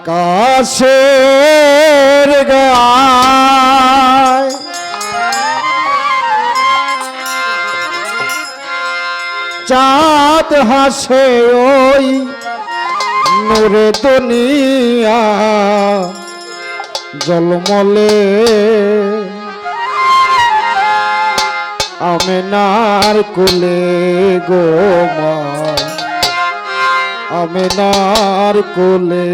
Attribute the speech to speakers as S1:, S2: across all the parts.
S1: আকাশের গায়। চাঁদ হাসে ওই নূরে দুনিয়া জলমলে। আমেনার কুলে গো মা। আমেনার কোলে।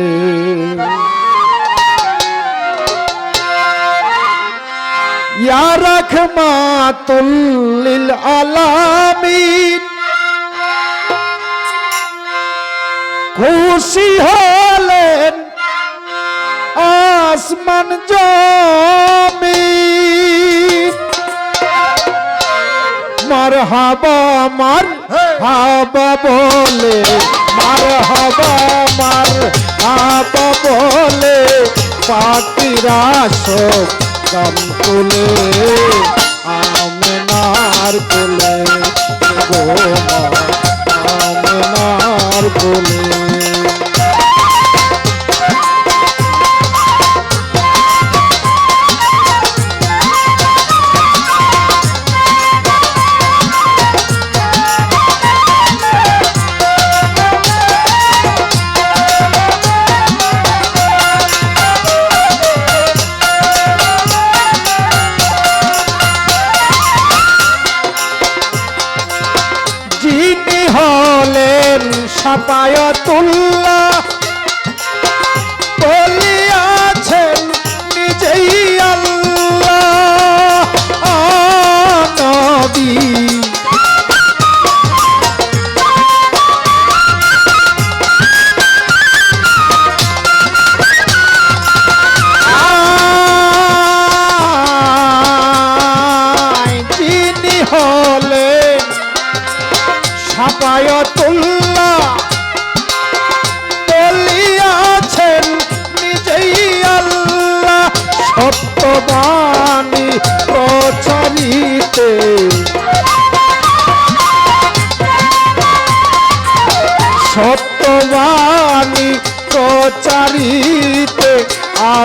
S1: ইয়া রাখমাতুল লিল আলামিন। খুশি হলেন আসমান জমিন। মার হাবা মার হাবা বলে মার হবা মার আপ বলে পাখিরা সব গান তুলে। আমনার কোলে গো আমনার কোলে। সাপায়তুল্লাহ বলিয়াছেন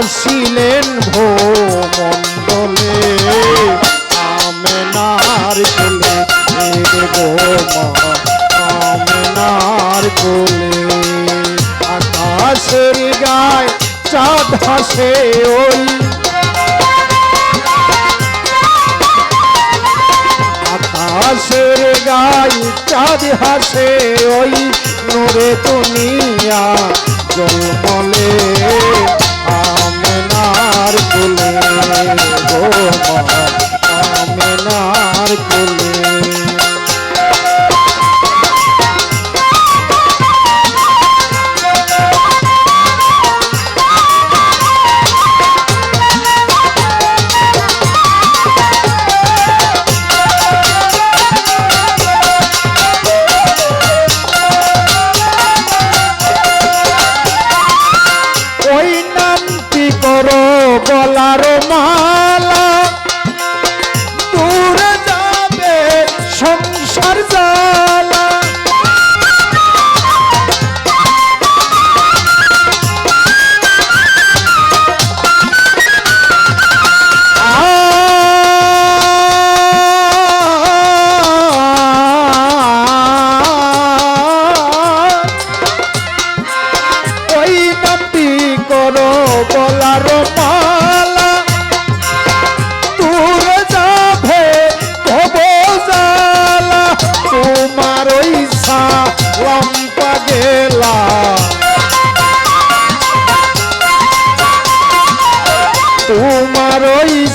S1: আসিলেন ভোমণ্ডলে। আমেনার কোলে মা, আমেনার কোলে। আকাশের গায় চাঁদ হাসে ওই। আকাশের গাই চাঁদ হাসে ওই। নূরে দুনিয়া জলমলে। বলার মালা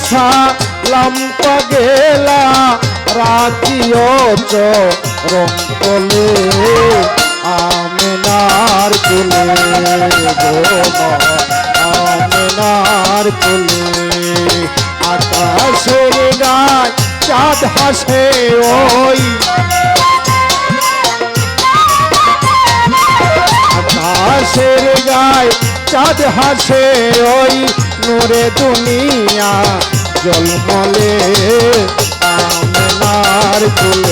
S1: ওই লম্পা গেলা রাখিও চরম বলে আমেনার কুলে আমেনার কুলে। আকাশের গায় চাঁদ হাসে ওই। আকাশের গায় চাঁদ হাসে ওই। নূরে দুনিয়া জলমলে আমনার কুলে